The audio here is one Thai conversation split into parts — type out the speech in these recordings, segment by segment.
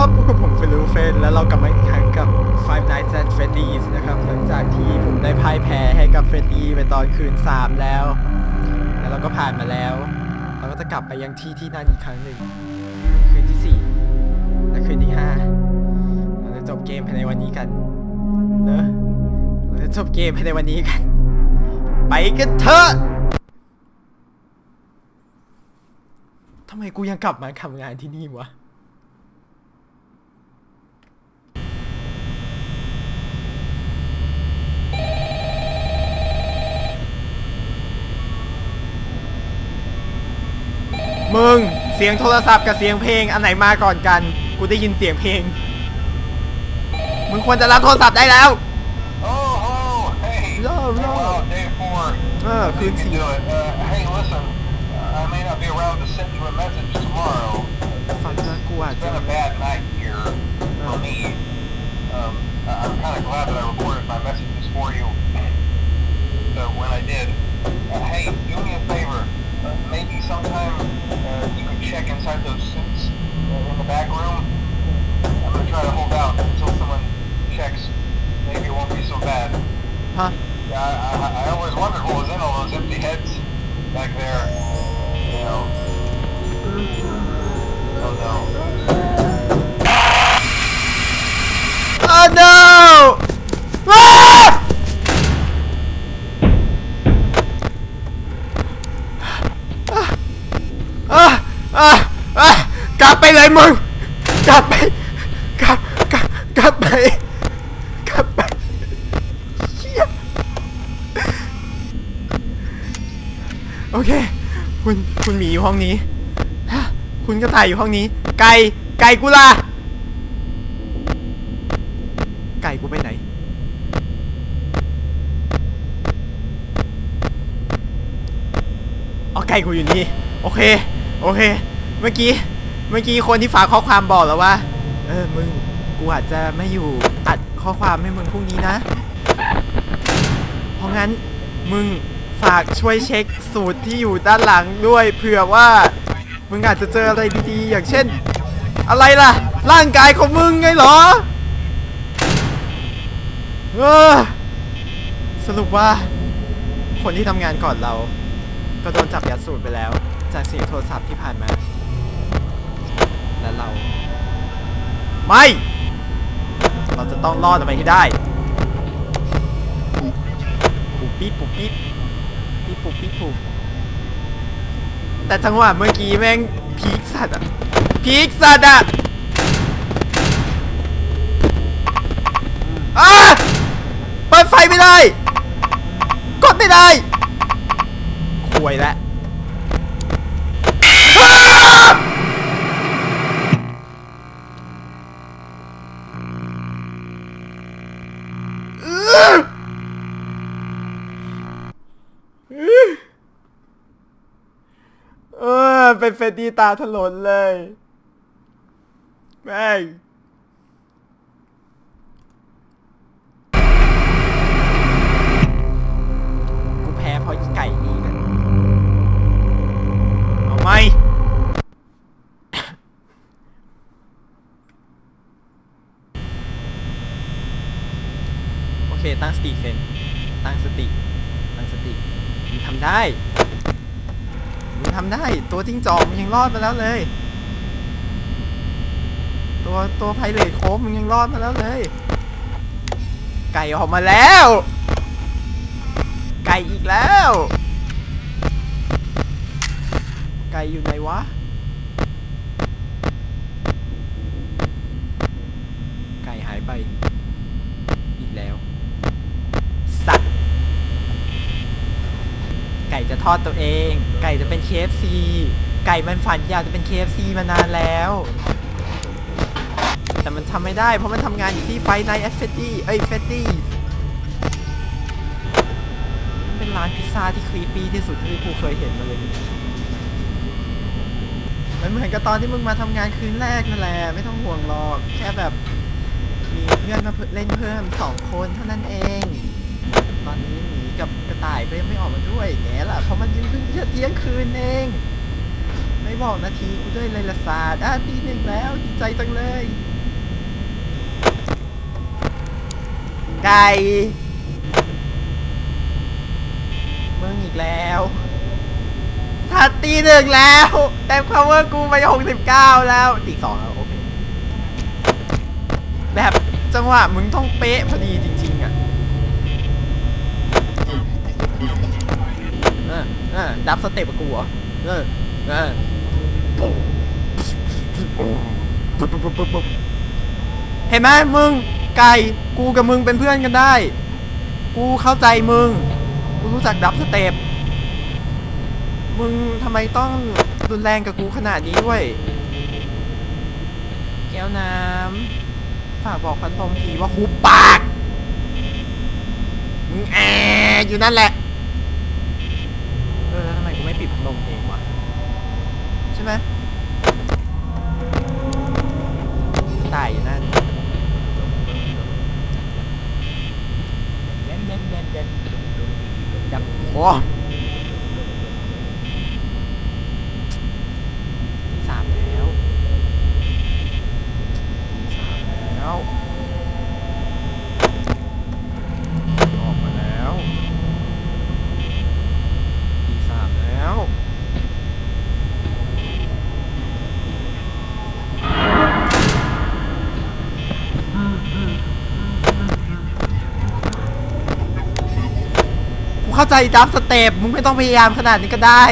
ครับพวกบผมเฟลูเฟนแล้วเรากลับมาอีกครั้งกับ Five Nights at Freddy's นะครับ หลังจากที่ผมได้พ่ายแพ้ให้กับเฟรดดี้ไปตอนคืน 3 แล้ว แล้วเราก็ผ่านมาแล้ว เราก็จะกลับไปยังที่ที่นั่นอีกครั้งหนึ่ง คืนที่ 4 และคืนที่ 5 เราจะจบเกมภายในวันนี้กันเนอะเราจะจบเกมภายในวันนี้กัน ไปกันเถอะทำไมกูยังกลับมาทำงานที่นี่วะ มึงเสียงโทรศัพท์กับเสียงเพลงอันไหนมาก่อนกัน กูได้ยินเสียงเพลง มึงควรจะรับโทรศัพท์ได้แล้ว Oh, oh, hey. No, no. Well, day four. Ah, You good can see. do it. Uh, hey, listen. Uh, I may not be around to send you a message tomorrow. ฟังแล้วกูอาจ It's จะ been a bad night here for Oh. me. Um, I- I'm kind of glad that I recorded my messages for you. So when I did, uh, hey, do me a favor. Maybe sometime uh, you could check inside those suits uh, in the back room. I'm gonna try to hold out until someone checks. Maybe it won't be so bad. ฮะ Yeah, I, I, I always wondered what was in all those empty heads back there. You know. Oh no. Oh no! เลยมึง กลับไป กลับ กลับ กลับไป กลับไปเหี้ยโอเค คุณ คุณหมีอยู่ห้องนี้ คุณกระต่ายอยู่ห้องนี้ ไก่ ไก่กูล่ะ ไก่กูไปไหนอ๋อไก่กูอยู่นี่ โอเค โอเค เมื่อกี้ เมื่อกี้คนที่ฝากข้อความบอกแล้วว่า เออมึงกูอาจจะไม่อยู่อัดข้อความให้มึงพรุ่งนี้นะ เพราะงั้นมึงฝากช่วยเช็คสูตรที่อยู่ด้านหลังด้วยเผื่อว่า มึงอาจจะเจออะไรดีๆ อย่างเช่น อะไรล่ะ ร่างกายของมึงไงเหรอเออสรุปว่า คนที่ทำงานก่อนเรา ก็โดนจับยัดสูตรไปแล้ว จากเสียงโทรศัพท์ที่ผ่านมา เรา ไม่ เราจะต้องรอดออกไปให้ได้ปุบปิ๊บปุบปิ๊บปิ๊บปุบปิ๊บปุบแต่จังหวะเมื่อกี้แม่งพีคสัตว์อะพีคสัตว์อะอะเปิดไฟไม่ได้ กดไม่ได้ควยแล้วอ้าอื้ออื้อเออ เป็นเฟตี้ตาถลนเลย แม่งกูแพ้เพราะอีไก่นี่นะอาไหม โอเค ตั้งสติเซนตั้งสติ ตั้งสติมึงทำได้มึงทำได้ ตัวจิ้งจอกมึงยังรอดมาแล้วเลย ตัวตัวไพเรตโคฟมึงยังรอดมาแล้วเลย ไก่ออกมาแล้ว ไก่อีกแล้ว ไก่อยู่ไหนวะ ไก่หายไป อีกแล้ว สัตว์ ไก่จะทอดตัวเอง ไก่จะเป็น KFC ไก่มันฝันอยากจะเป็น KFC มานานแล้ว แต่มันทำไม่ได้เพราะมันทำงานอยู่ที่ไฟไนท์แอฟเฟตตี้เอ้ยเฟตตี้เป็นร้านพิซซ่าที่ครีปปี้ที่สุดที่กูเคยเห็นมาเลยมันเหมือนกับตอนที่มึงมาทำงานคืนแรกนั่นแหละ ไม่ต้องห่วงหรอก แค่แบบ มีเพื่อนมาเล่นเพิ่มสองคนเท่านั้นเอง ตอนนี้หมีกับ ต่ายก็ยังไม่ออกมาด้วยแง่ล่ะเพรามันยังเพิ่งจะเที่ยงคืนเอง ไม่บอกนาทีกูด้วยเลยละศาสตร์อะตีหนึ่งแล้วดีใจจังเลย ไก่มึงอีกแล้วสัตว์ตีหนึ่งแล้วแต่ power กูไปหกสิบเก้าแล้วตีสองแล้วโอเคแบบจังหวะมึงต้องเป๊ะพอดีจริง อะเอดับสเต็ปกับกูเหรอเออเออปุ๊บปุ๊บปุ๊บปุ๊บปุ๊บเห็นไหมมึงไก่กูกับมึงเป็นเพื่อนกันได้ กูเข้าใจมึง กูรู้จักดับสเต็ปมึงทำไมต้องรุนแรงกับกูขนาดนี้ด้วย แก้วน้ำฝากบอกพันตมทีว่าหุบปากมึงแออยู่นั่นแหละ เออแล้วทำไมกูไม่ปิดพัดลมเองวะ ใช่ไหมตายอยู่นั่นเด่นเด่นเด่นเด่นจับโอ้ที่สามแล้วที่สามแล้ว ออกมาแล้วตีสามแล้ว กูเข้า ใจดับสเต็ปมึงไม่ต้องพยายามขนาดนี้ก็ได้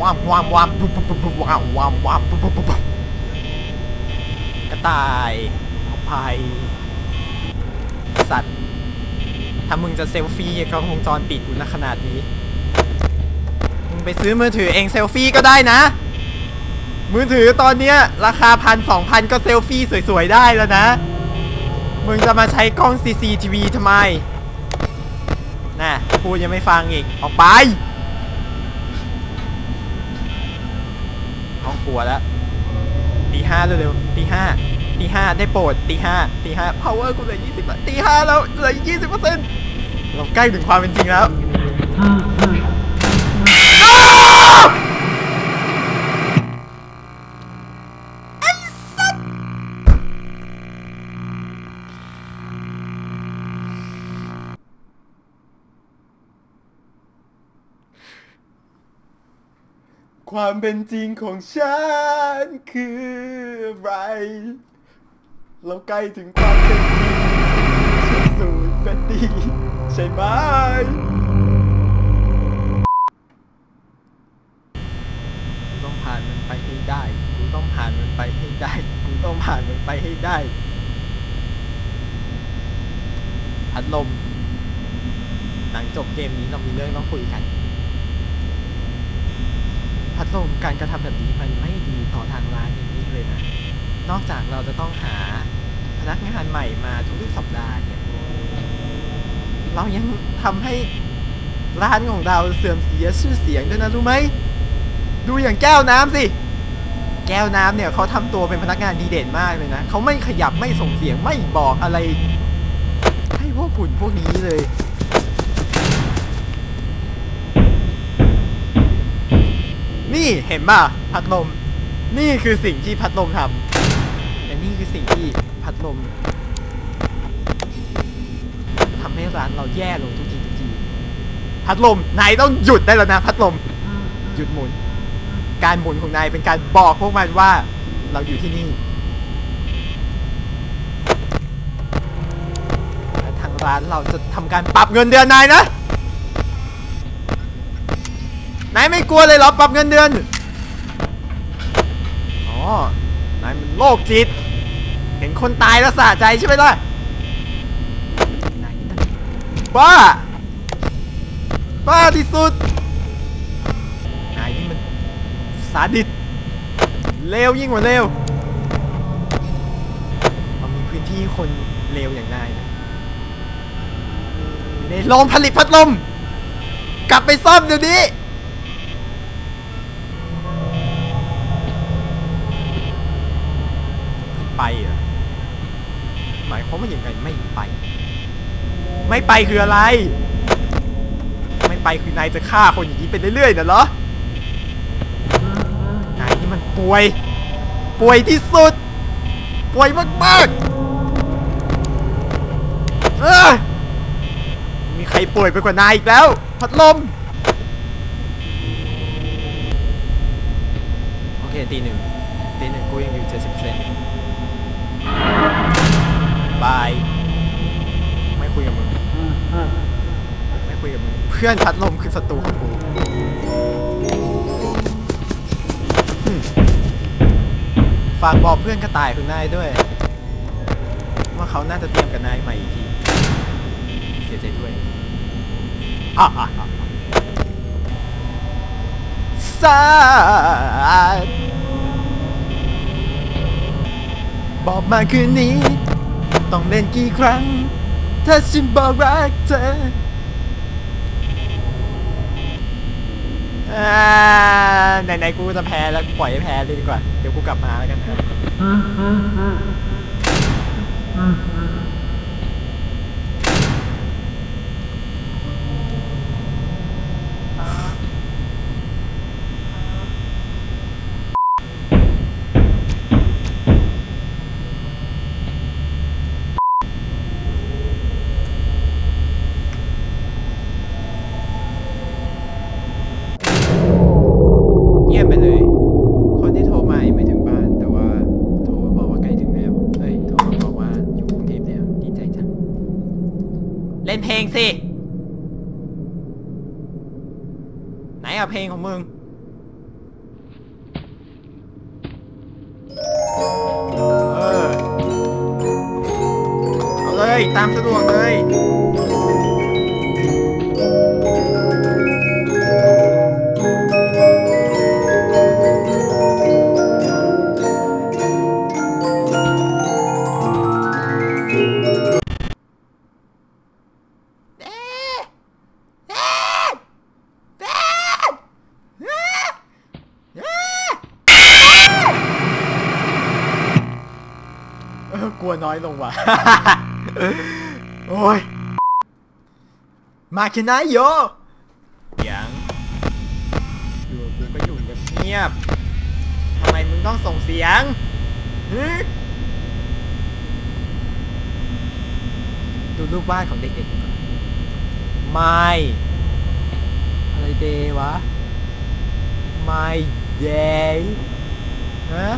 วามวามวามปุ๊บปุ๊บปุ๊บปุ๊บวามวามวามปุ๊บปุ๊บปุ๊บปุ๊บกระต่ายขอภัยสัตว์ ถ้ามึงจะเซลฟี่กับกล้องวงจรปิดกูนะขนาดนี้ มึงไปซื้อมือถือเองเซลฟี่ก็ได้นะ มือถือตอนเนี้ยราคาพันสองพันก็เซลฟี่สวยๆได้แล้วนะ มึงจะมาใช้กล้อง CCTV ทำไม น่ะพูดยังไม่ฟังอีก ออกไป ห้องครัวแล้วตีห้าเร็วๆตีห้าตีห้าได้โปรดตีห้าตีห้า power กูเหลือยี่สิบตีห้าแล้วเหลือยี่สิบเปอร์เซ็นต์เราใกล้ถึงความเป็นจริงแล้ว ความเป็นจริงของฉันคืออะไร เราใกล้ถึงความเป็นจริงชุดสูตรแฟตตี้ใช่ไหม กูต้องผ่านมันไปให้ได้ กูต้องผ่านมันไปให้ได้ กูต้องผ่านมันไปให้ได้ พัดลม หลังจบเกมนี้เรามีเรื่องต้องคุยกัน พัดลมการกระทำแบบนี้มันไม่ดีต่อทางร้านอย่างนี้เลยนะ นอกจากเราจะต้องหาพนักงานใหม่มาทุกๆสัปดาห์เนี่ย เรายังทำให้ร้านของเราเสื่อมเสียชื่อเสียงด้วยนะรู้ไหม ดูอย่างแก้วน้ำสิ แก้วน้ำเนี่ยเขาทำตัวเป็นพนักงานดีเด่นมากเลยนะเขาไม่ขยับไม่ส่งเสียงไม่บอกอะไร ให้พวกหุ่นพวกนี้เลย นี่เห็นป่ะพัดลม นี่คือสิ่งที่พัดลมทำและนี่คือสิ่งที่พัดลมทำให้ร้านเราแย่ลงทุกทีทุกทีพัดลมนายต้องหยุดได้แล้วนะ พัดลม หยุดหมุน การหมุนของนายเป็นการบอกพวกมันว่า เราอยู่ที่นี่และทางร้านเราจะทำการปรับเงินเดือนนายนะ นายไม่กลัวเลยเหรอปรับเงินเดือน อ๋อ นายมันโรคจิต เห็นคนตายแล้วสะใจใช่ไหมล่ะ บ้า บ้าที่สุด นายนี่มันสาดิตเลวยิ่งกว่าเลวเรามีพื้นที่คนเลวอย่างนายนะในโรงผลิตพัดลม กลับไปซ่อมเดี๋ยวนี้ ไปเหรอ หมายความว่าอย่างไรไม่ไป ไม่ไปคืออะไร ไม่ไปคือนายจะฆ่าคนอย่างนี้ไปเรื่อยๆนะเหรอป่วย ป่วยที่สุด ป่วยมากๆเออมีใครป่วยไปกว่านายอีกแล้ว พัดลม โอเคตีหนึ่งตีหนึ่งกูยังอยู่เจ็ดสิบเปอร์เซ็นต์ บาย ไม่คุยกับมึง ไม่คุยกับมึง เพื่อนพัดลมคือศัตรูของกูอืมฝากบอกเพื่อนกระต่ายคุณนายด้วย ว่าเขาน่าจะเตรียมกับนายใหม่อีกที เสียใจด้วยอะอะอะสาดบอกมาคืนนี้ ต้องเล่นกี่ครั้ง ถ้าฉันบอกรักเธออ่าไหนๆกูจะแพ้แล้วปล่อยให้แพ้เลยดีกว่า เดี๋ยวกูกลับมาแล้วกันครับ เงียบไปเลย คนที่โทรมายังไม่ถึงบ้าน แต่ว่าโทรมาบอกว่าใกล้ถึงแล้วเฮ้ย โทรมาบอกว่าอยู่กรุงเทพแล้ว ดีใจจัง เล่นเพลง สิ ไหนอะเพลงของมึง โอ้ย มาคินายโยยังอยู่กูก็อยู่เงียบๆทำไมมึงต้องส่งเสียงฮึดูรูปวาดของเด็กๆดีกว่าไม่อะไรเดย์วะ My day ฮะ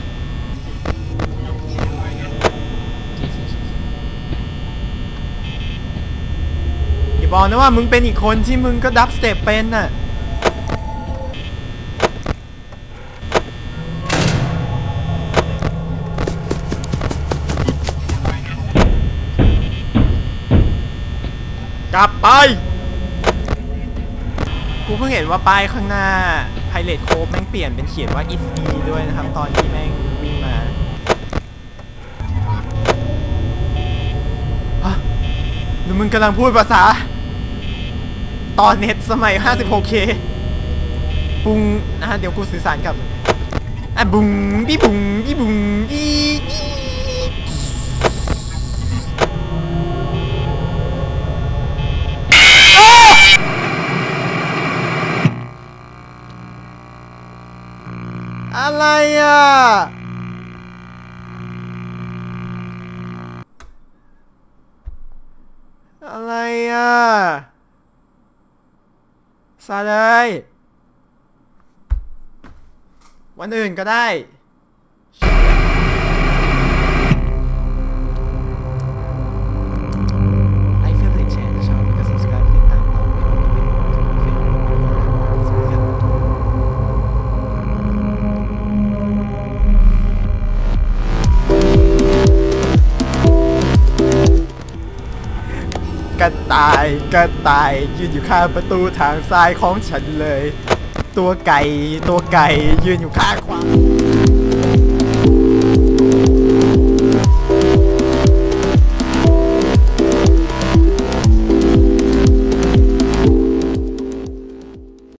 อย่า บอกนะว่ามึงเป็นอีกคนที่มึงก็ดับสเต็ปเป็นน่ะกลับไป กูเพิ่งเห็นว่าป้ายข้างหน้า Pilot Cove แม่งเปลี่ยนเป็นเขียนว่า is me ด้วยนะครับ ตอนที่แม่งวิ่งมาฮะหรือมึงกำลังพูดภาษา ตอนเน็ตสมัย 56K ปุงนะฮะเดี๋ยวกูสื่อสารกับอะบุงบี้บุงบี้บุงบี้อะไรอะ อะไรอะ ซาเลย วันอื่นก็ได้ ระต่ายกระต่ายยืนอยู่ข้างประตูทางซ้ายของฉันเลย ตัวไก่ตัวไก่ยืนอยู่ข้างขวา